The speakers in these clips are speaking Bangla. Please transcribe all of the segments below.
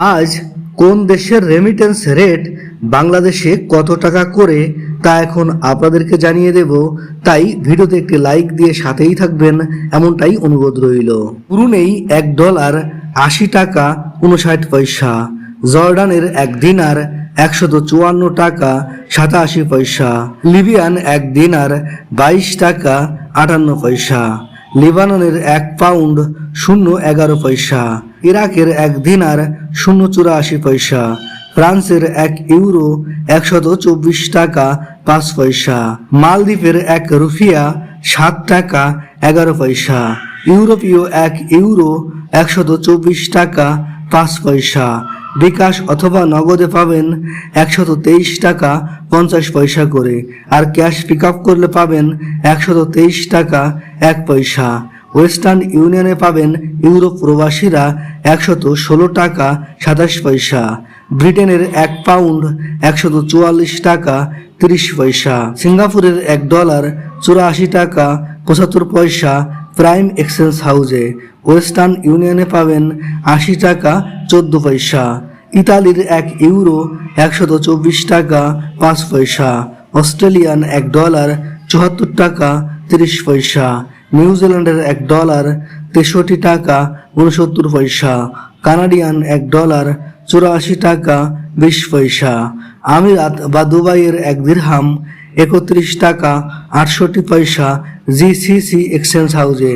আজ কোন দেশের রেমিটেন্স রেট বাংলাদেশে কত টাকা করে তা এখন আপনাদেরকে জানিয়ে দেব। তাই ভিডিওতে একটি লাইক দিয়ে সাথেই থাকবেন, এমনটাই অনুরোধ রইল। পুরুনেই এক ডলার আশি টাকা উনষাট পয়সা, জর্ডানের এক দিনার একশত চুয়ান্ন টাকা সাতাশি পয়সা, লিবিয়ান এক দিনার বাইশ টাকা আটান্ন পয়সা, লেবাননের এক পাউন্ড শূন্য এগারো পয়সা ইরাকের এক দিনার শূন্য চুরাশি পয়সা, ফ্রান্সের এক ইউরো একশত চব্বিশ টাকা পাঁচ পয়সা, মালদ্বীপের এক রুফিয়া সাত টাকা এগারো পয়সা, ইউরোপীয় এক ইউরো একশত চব্বিশ টাকা পাঁচ পয়সা, বিকাশ অথবা নগদে পাবেন একশত তেইশ টাকা পঞ্চাশ পয়সা করে, আর ক্যাশ পিক করলে পাবেন একশত তেইশ টাকা এক পয়সা। ওয়েস্টার্ন ইউনিয়নে পাবেন ইউরোপ প্রবাসীরা একশত ষোলো টাকা সাতাশ পয়সা, ব্রিটেনের এক পাউন্ড একশত চুয়াল্লিশ টাকা তিরিশ পয়সা, সিঙ্গাপুরের এক ডলার চুরাশি টাকা পঁচাত্তর পয়সা প্রাইম এক্সচেঞ্জ হাউসে। ওয়েস্টার্ন ইউনিয়নে পাবেন আশি টাকা চোদ্দ পয়সা, ইতালির এক ইউরো একশত চব্বিশ টাকা পাঁচ পয়সা, অস্ট্রেলিয়ান এক ডলার চুয়াত্তর টাকা তিরিশ পয়সা নিউজিল্যান্ডের এক ডলার তেষট্টি টাকা উনসত্তর পয়সা, কানাডিয়ান এক ডলার চুরাশি টাকা বিশ পয়সা, আমিরাত বা দুবাইয়ের এক দিরহাম একত্রিশ টাকা আটষট্টি পয়সা জিসিসি এক্সচেঞ্জ হাউসে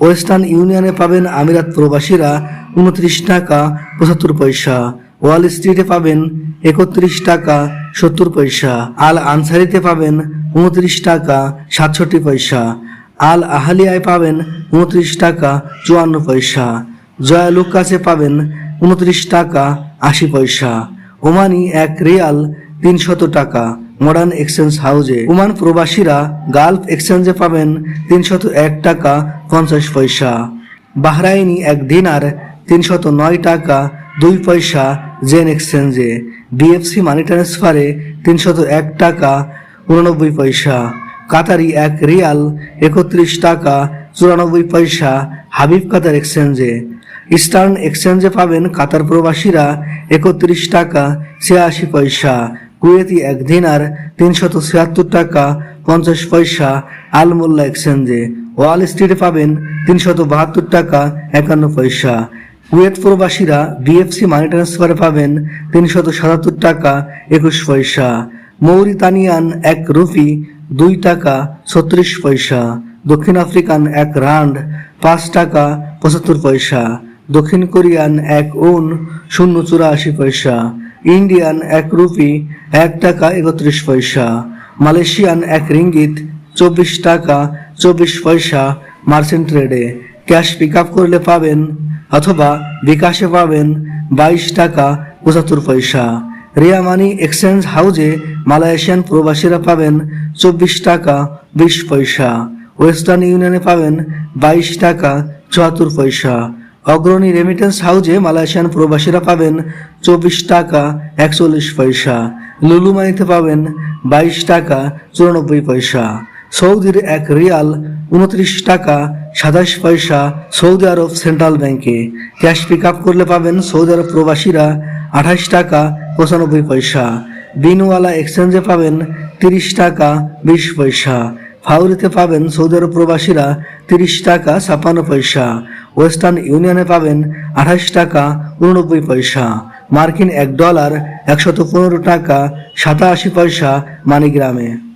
ওয়েস্টার্ন ইউনিয়নে পাবেন আমিরাত প্রবাসীরা উনত্রিশ টাকা পঁচাত্তর পয়সা, ওয়াল স্ট্রিটে পাবেন একত্রিশ টাকা সত্তর পয়সা, আল আনসারিতে পাবেন উনত্রিশ টাকা সাতষট্টি পয়সা। আল আহালিয়ায় পাবেন উনত্রিশ টাকা চুয়ান্ন পয়সা। জয়া লুকাসে পাবেন উনত্রিশ টাকা আশি পয়সা। ওমানি এক রিয়াল তিনশত টাকা, মডার্ন এক্সচেঞ্জ হাউজে। ওমান প্রবাসীরা গালফ এক্সচেঞ্জে পাবেন তিনশত এক টাকা পঞ্চাশ পয়সা। বাহরাইনি এক দিনার তিনশত নয় টাকা দুই পয়সা জেন এক্সচেঞ্জে। বিএফসি মানি ট্রান্সফারে তিনশত এক টাকা উননব্বই পয়সা। কাতারি এক রিয়াল একত্রিশ টাকা চুরানব্বই পয়সা হাবিব কাতার এক্সচেঞ্জে। ইস্টার্ন এক্সচেঞ্জে পাবেন কাতার প্রবাসীরা একত্রিশ টাকা ছিয়াশি পয়সা, কুয়েতি এক দিনার তিনশত ছিয়াত্তর টাকা পঞ্চাশ পয়সা আলমোল্লা এক্সচেঞ্জে। ওয়াল স্ট্রিটে পাবেন তিনশত বাহাত্তর টাকা একান্ন পয়সা। কুয়েত প্রবাসীরা বিএফসি মানি ট্রান্সফারে পাবেন তিনশত সাতাত্তর টাকা একুশ পয়সা। মৌরিতানিয়ান এক রুপি দুই টাকা ছত্রিশ পয়সা, দক্ষিণ আফ্রিকান এক রান্ড পাঁচ টাকা পঁচাত্তর পয়সা, দক্ষিণ কোরিয়ান এক ওন শূন্য চুরাশি পয়সা, ইন্ডিয়ান এক রুপি এক টাকা একত্রিশ পয়সা, মালয়েশিয়ান এক রিঙ্গিত চব্বিশ টাকা চব্বিশ পয়সা মার্চেন্ট ট্রেডে ক্যাশ পিক আপ করলে পাবেন অথবা বিকাশে পাবেন বাইশ টাকা পঁচাত্তর পয়সা। রিয়া মানি এক্সচেঞ্জ হাউজে মালয়েশিয়ান প্রবাসীরা পাবেন চব্বিশ টাকা, বিশ পয়সা। ওয়েস্টার্ন ইউনিয়নে পাবেন বাইশ টাকা, চুয়াত্তর পয়সা। অগ্রণী রেমিটেন্স হাউজে মালয়েশিয়ান প্রবাসীরা পাবেন চব্বিশ টাকা, একচল্লিশ পয়সা। লুলু মানিতে পাবেন বাইশ টাকা, চুরানব্বই পয়সা। সৌদির এক রিয়াল উনত্রিশ টাকা, সাতাশ পয়সা সৌদি আরব সেন্ট্রাল ব্যাংকে। ক্যাশ পিক আপ করলে পাবেন সৌদি আরব প্রবাসীরা আঠাশ টাকা, পঁচানব্বই পয়সা। বিনওয়ালা এক্সচেঞ্জে পাবেন তিরিশ টাকা বিশ পয়সা। ফাউরিতে পাবেন সৌদি আরব প্রবাসীরা তিরিশ টাকা ছাপ্পান্ন পয়সা। ওয়েস্টার্ন ইউনিয়নে পাবেন আঠাশ টাকা উননব্বই পয়সা। মার্কিন এক ডলার একশত পনেরো টাকা সাতাশি পয়সা মানিগ্রামে।